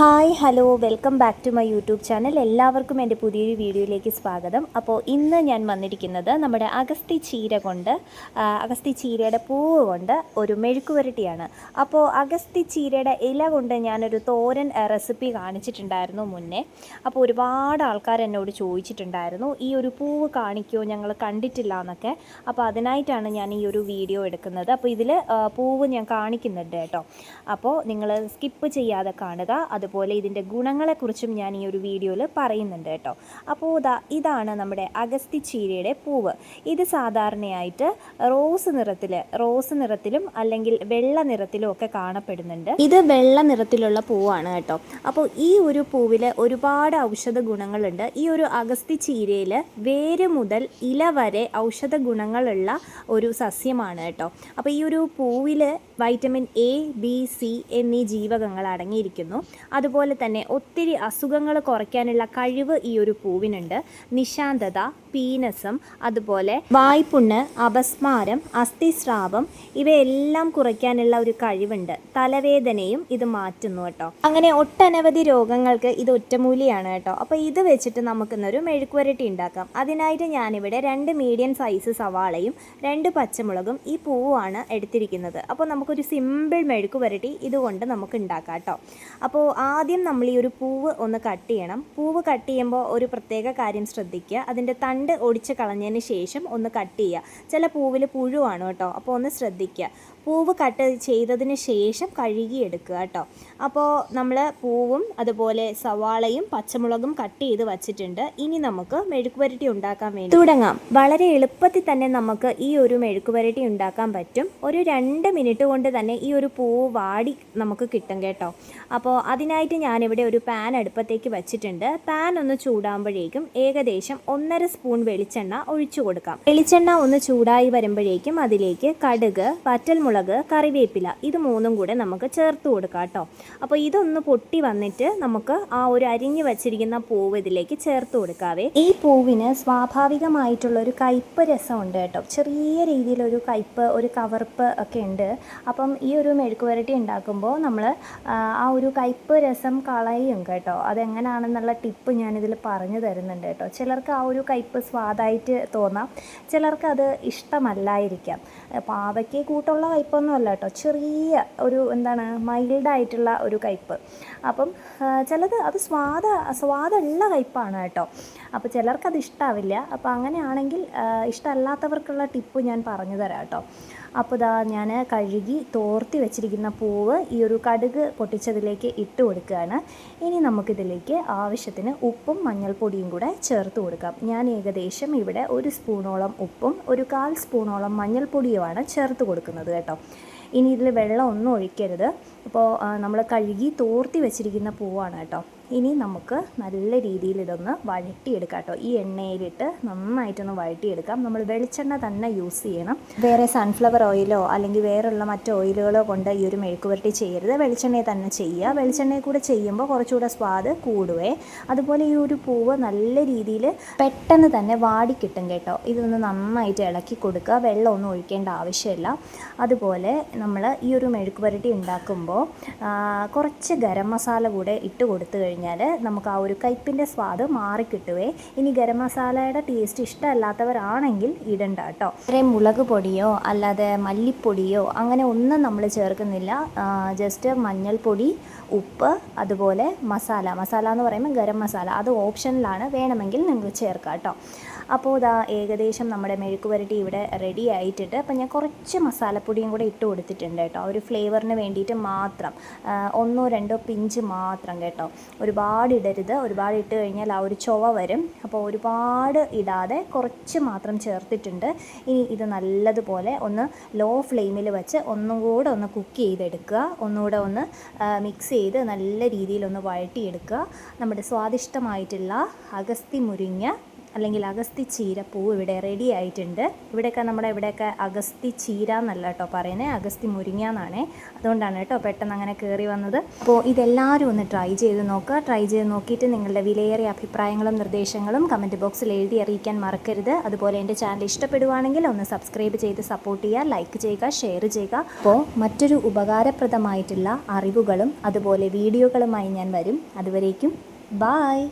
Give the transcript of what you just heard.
Hi hello welcome back to my YouTube channel. എല്ലാവർക്കും എന്റെ പുതിയൊരു വീഡിയോയിലേക്ക് സ്വാഗതം. അപ്പോൾ ഇന്ന് ഞാൻ വന്നിരിക്കുന്നത് നമ്മുടെ അഗസ്തി ചീര കൊണ്ട് അഗസ്തി ചീരയുടെ പൂവ് കൊണ്ട് ഒരു മെഴുക്ക് വരട്ടിയാണ് അപ്പോൾ അഗസ്തി ചീരയുടെ ഇല കൊണ്ട് ഞാനൊരു തോരൻ റെസിപ്പി കാണിച്ചിട്ടുണ്ടായിരുന്നു മുന്നേ. അപ്പോൾ ഒരുപാട് ആൾക്കാർ എന്നോട് ചോദിച്ചിട്ടുണ്ടായിരുന്നു ഈ ഒരു പൂവ് കാണിക്കുമോ ഞങ്ങൾ കണ്ടിട്ടില്ല എന്നൊക്കെ. അപ്പോൾ അതിനായിട്ടാണ് ഞാൻ ഈ ഒരു വീഡിയോ എടുക്കുന്നത്. അപ്പോൾ ഇതിൽ പൂവ് ഞാൻ കാണിക്കുന്നുണ്ട് കേട്ടോ. അപ്പോൾ നിങ്ങൾ സ്കിപ്പ് ചെയ്യാതെ കാണുക. അതുപോലെ ഇതിന്റെ ഗുണങ്ങളെക്കുറിച്ചും ഞാൻ ഈ ഒരു വീഡിയോയിൽ പറയുന്നുണ്ട് കേട്ടോ. അപ്പോൾ ഇതാ ഇതാണ് നമ്മുടെ അഗസ്തി ചീരയുടെ പൂവ്. ഇത് സാധാരണയായിട്ട് റോസ് നിറത്തിൽ റോസ് നിറത്തിലും അല്ലെങ്കിൽ വെള്ള നിറത്തിലും ഒക്കെ കാണപ്പെടുന്നുണ്ട്. ഇത് വെള്ള നിറത്തിലുള്ള പൂവാണ് കേട്ടോ. അപ്പോൾ ഈ ഒരു പൂവിൽ ഒരുപാട് ഔഷധ ഗുണങ്ങളുണ്ട്. ഈ ഒരു അഗസ്തി ചീരയിൽ വേര് മുതൽ ഇല വരെ ഔഷധ ഗുണങ്ങളുള്ള ഒരു സസ്യമാണ് കേട്ടോ. അപ്പോൾ ഈ ഒരു പൂവിൽ വൈറ്റമിൻ എ ബി സി എന്നീ ജീവകങ്ങൾ അടങ്ങിയിരിക്കുന്നു. അതുപോലെ തന്നെ ഒത്തിരി അസുഖങ്ങൾ കുറയ്ക്കാനുള്ള കഴിവ് ഈ ഒരു പൂവിനുണ്ട്. നിശാന്തത പീനസം അതുപോലെ വായ്പുണ്ണ് അപസ്മാരം അസ്ഥിസ്രാവം ഇവയെല്ലാം കുറയ്ക്കാനുള്ള ഒരു കഴിവുണ്ട്. തലവേദനയും ഇത് മാറ്റുന്നു കേട്ടോ. അങ്ങനെ ഒട്ടനവധി രോഗങ്ങൾക്ക് ഇത് ഒറ്റമൂലിയാണ് കേട്ടോ. അപ്പോൾ ഇത് വെച്ചിട്ട് നമുക്കിന്നൊരു മെഴുക്കുവരട്ടി ഉണ്ടാക്കാം. അതിനായിട്ട് ഞാനിവിടെ രണ്ട് മീഡിയം സൈസ് സവാളയും രണ്ട് പച്ചമുളകും ഈ പൂവാണ് എടുത്തിരിക്കുന്നത്. അപ്പോൾ നമുക്കൊരു സിമ്പിൾ മെഴുക്കുവരട്ടി ഇതുകൊണ്ട് നമുക്ക് ഉണ്ടാക്കാം കേട്ടോ. അപ്പോൾ ആദ്യം നമ്മൾ ഈ ഒരു പൂവ് ഒന്ന് കട്ട് ചെയ്യണം. പൂവ് കട്ട് ചെയ്യുമ്പോൾ ഒരു പ്രത്യേക കാര്യം ശ്രദ്ധിക്കുക. അതിന്റെ തണ്ട് ഒടിച്ച് കളഞ്ഞതിന് ശേഷം ഒന്ന് കട്ട് ചെയ്യുക. ചില പൂവിൽ പുഴുവാണ് കേട്ടോ. അപ്പോൾ ഒന്ന് ശ്രദ്ധിക്കുക. പൂവ് കട്ട് ചെയ്തതിന് ശേഷം കഴുകിയെടുക്കുക കേട്ടോ. അപ്പോൾ നമ്മൾ പൂവും അതുപോലെ സവാളയും പച്ചമുളകും കട്ട് ചെയ്ത് വച്ചിട്ടുണ്ട്. ഇനി നമുക്ക് മെഴുക്കുപുരട്ടി ഉണ്ടാക്കാൻ വേണ്ടി തുടങ്ങാം. വളരെ എളുപ്പത്തിൽ തന്നെ നമുക്ക് ഈ ഒരു മെഴുക്കുപുരട്ടി ഉണ്ടാക്കാൻ പറ്റും. ഒരു രണ്ട് മിനിറ്റ് കൊണ്ട് തന്നെ ഈ ഒരു പൂവ് വാടി നമുക്ക് കിട്ടും കേട്ടോ. അപ്പോൾ അതിനായിട്ട് ഞാനിവിടെ ഒരു പാൻ അടുപ്പത്തേക്ക് വെച്ചിട്ടുണ്ട്. പാൻ ഒന്ന് ചൂടാകുമ്പോഴേക്കും ഏകദേശം ഒന്നര സ്പൂൺ വെളിച്ചെണ്ണ ഒഴിച്ചു കൊടുക്കാം. വെളിച്ചെണ്ണ ഒന്ന് ചൂടായി വരുമ്പോഴേക്കും അതിലേക്ക് കടുക് വറ്റൽമുളക് കറിവേപ്പില ഇത് മൂന്നും കൂടെ നമുക്ക് ചേർത്ത് കൊടുക്കാം കേട്ടോ. അപ്പോൾ ഇതൊന്ന് പൊട്ടി വന്നിട്ട് നമുക്ക് ആ ഒരു അരിഞ്ഞു വച്ചിരിക്കുന്ന പൂവ് ഇതിലേക്ക് ചേർത്ത് കൊടുക്കാവേ. ഈ പൂവിന് സ്വാഭാവികമായിട്ടുള്ള ഒരു കയ്പ്പ് രസമുണ്ട് കേട്ടോ. ചെറിയ രീതിയിലൊരു കയ്പ്പ് ഒരു കവർപ്പ് ഒക്കെ ഉണ്ട്. അപ്പം ഈ ഒരു മെഴുക്ക് പുരട്ടി ഉണ്ടാക്കുമ്പോൾ നമ്മൾ ആ ഒരു കയ്പ്പ് രസം കളയും കേട്ടോ. അതെങ്ങനെയാണെന്നുള്ള ടിപ്പ് ഞാനിതിൽ പറഞ്ഞു തരുന്നുണ്ട് കേട്ടോ. ചിലർക്ക് ആ ഒരു കയ്പ്പ് സ്വാദായിട്ട് തോന്നാം. ചിലർക്ക് അത് ഇഷ്ടമല്ലായിരിക്കാം. പാവയ്ക്ക് കൂട്ടുള്ള കയ്പ്പൊന്നും അല്ല കേട്ടോ. ചെറിയ ഒരു എന്താണ് മൈൽഡായിട്ടുള്ള ഒരു കയ്പ്പ്. അപ്പം ചിലത് അത് സ്വാദ സ്വാദുള്ള കയ്പ്പാണ് കേട്ടോ. അപ്പോൾ ചിലർക്കത് ഇഷ്ടാവില്ല. അപ്പോൾ അങ്ങനെയാണെങ്കിൽ ഇഷ്ടമല്ലാത്തവർക്കുള്ള ടിപ്പ് ഞാൻ പറഞ്ഞു തരാം കേട്ടോ. അപ്പോൾ ഇതാ ഞാൻ കഴുകി തോർത്തി വെച്ചിരിക്കുന്ന പൂവ് ഈ ഒരു കടുക് പൊട്ടിച്ചതിലേക്ക് ഇട്ട് കൊടുക്കുകയാണ്. ഇനി നമുക്കിതിലേക്ക് ആവശ്യത്തിന് ഉപ്പും മഞ്ഞൾപ്പൊടിയും കൂടെ ചേർത്ത് കൊടുക്കാം. ഞാൻ ഏകദേശം ഇവിടെ ഒരു സ്പൂണോളം ഉപ്പും ഒരു കാൽ സ്പൂണോളം മഞ്ഞൾപ്പൊടിയുമാണ് ചേർത്ത് കൊടുക്കുന്നത് കേട്ടോ. ഇനി ഇതിൽ വെള്ളം ഒന്നും ഒഴിക്കരുത്. അപ്പോൾ നമ്മൾ കഴുകി തോർത്തി വെച്ചിരിക്കുന്ന പൂവാണ് കേട്ടോ. ഇനി നമുക്ക് നല്ല രീതിയിൽ ഇതൊന്ന് വഴട്ടിയെടുക്കാം കേട്ടോ. ഈ എണ്ണയിലിട്ട് നന്നായിട്ടൊന്ന് വഴട്ടിയെടുക്കാം നമ്മൾ വെളിച്ചെണ്ണ തന്നെ യൂസ് ചെയ്യണം. വേറെ സൺഫ്ലവർ ഓയിലോ അല്ലെങ്കിൽ വേറെയുള്ള മറ്റ് ഓയിലുകളോ കൊണ്ട് ഈ ഒരു മെഴുക്ക് പുരട്ടി ചെയ്യരുത്. വെളിച്ചെണ്ണയെ തന്നെ ചെയ്യുക. വെളിച്ചെണ്ണയെ കൂടെ ചെയ്യുമ്പോൾ കുറച്ചുകൂടെ സ്വാദ് കൂടുവേ. അതുപോലെ ഈ ഒരു പൂവ് നല്ല രീതിയിൽ പെട്ടെന്ന് തന്നെ വാടിക്കിട്ടും കേട്ടോ ഇതൊന്ന് നന്നായിട്ട് ഇളക്കി കൊടുക്കുക. വെള്ളമൊന്നും ഒഴിക്കേണ്ട ആവശ്യമില്ല. അതുപോലെ നമ്മൾ ഈ ഒരു മെഴുക്ക് പുരട്ടി ഉണ്ടാക്കുമ്പോൾ കുറച്ച് ഗരം മസാല കൂടെ ഇട്ട് കൊടുത്തു കഴിഞ്ഞാൽ നമുക്ക് ആ ഒരു കയ്പിന്റെ സ്വാദ് മാറിക്കിട്ടുവേ ഇനി ഗരം മസാലയുടെ ടേസ്റ്റ് ഇഷ്ടമല്ലാത്തവരാണെങ്കിൽ ഇടണ്ട കേട്ടോ. ഇത്രയും മുളക് പൊടിയോ അല്ലാതെ മല്ലിപ്പൊടിയോ അങ്ങനെ ഒന്നും നമ്മൾ ചേർക്കുന്നില്ല. ജസ്റ്റ് മഞ്ഞൾപ്പൊടി ഉപ്പ് അതുപോലെ മസാല. മസാല എന്ന് പറയുമ്പോൾ ഗരം മസാല. അത് ഓപ്ഷനിലാണ് വേണമെങ്കിൽ നിങ്ങൾ ചേർക്കാം കേട്ടോ. അപ്പോൾ ഇതാ ഏകദേശം നമ്മുടെ മെഴുക്ക് പുരട്ടി ഇവിടെ റെഡി ആയിട്ടിട്ട് അപ്പം ഞാൻ കുറച്ച് മസാലപ്പൊടിയും കൂടെ ഇട്ട് കൊടുത്തിട്ടുണ്ട് കേട്ടോ. ഒരു ഫ്ലേവറിന് വേണ്ടിയിട്ട് മാത്രം. ഒന്നോ രണ്ടോ പിഞ്ച് മാത്രം കേട്ടോ. ഒരുപാട് ഇടരുത്. ഒരുപാട് ഇട്ട് കഴിഞ്ഞാൽ ആ ഒരു ചൊവ വരും. അപ്പോൾ ഒരുപാട് ഇടാതെ കുറച്ച് മാത്രം ചേർത്തിട്ടുണ്ട്. ഇനി ഇത് നല്ലതുപോലെ ഒന്ന് ലോ ഫ്ലെയിമിൽ വെച്ച് ഒന്നും കൂടെ ഒന്ന് കുക്ക് ചെയ്തെടുക്കുക. ഒന്നുകൂടെ ഒന്ന് മിക്സ് ചെയ്ത് നല്ല രീതിയിൽ ഒന്ന് വഴട്ടിയെടുക്കുക നമ്മുടെ സ്വാദിഷ്ടമായിട്ടുള്ള അഗസ്തി മുരിങ്ങ അല്ലെങ്കിൽ അഗസ്തി ചീര പൂ ഇവിടെ റെഡി ആയിട്ടുണ്ട്. ഇവിടെയൊക്കെ നമ്മുടെ ഇവിടെയൊക്കെ അഗസ്തി ചീര എന്നല്ല കേട്ടോ പറയുന്നത് അഗസ്തി മുരിങ്ങ എന്നാണേ. അതുകൊണ്ടാണ് കേട്ടോ പെട്ടെന്ന് അങ്ങനെ കയറി വന്നത്. അപ്പോൾ ഇതെല്ലാവരും ഒന്ന് ട്രൈ ചെയ്ത് നോക്കുക ട്രൈ ചെയ്ത് നോക്കിയിട്ട് നിങ്ങളുടെ വിലയേറിയ അഭിപ്രായങ്ങളും നിർദ്ദേശങ്ങളും കമന്റ് ബോക്സിൽ എഴുതി അറിയിക്കാൻ മറക്കരുത്. അതുപോലെ എന്റെ ചാനൽ ഇഷ്ടപ്പെടുവാണെങ്കിൽ ഒന്ന് സബ്സ്ക്രൈബ് ചെയ്ത് സപ്പോർട്ട് ചെയ്യുക ലൈക്ക് ചെയ്യുക ഷെയർ ചെയ്യുക. അപ്പോൾ മറ്റൊരു ഉപകാരപ്രദമായിട്ടുള്ള അറിവുകളും അതുപോലെ വീഡിയോകളുമായി ഞാൻ വരും. അതുവരേക്കും ബായ്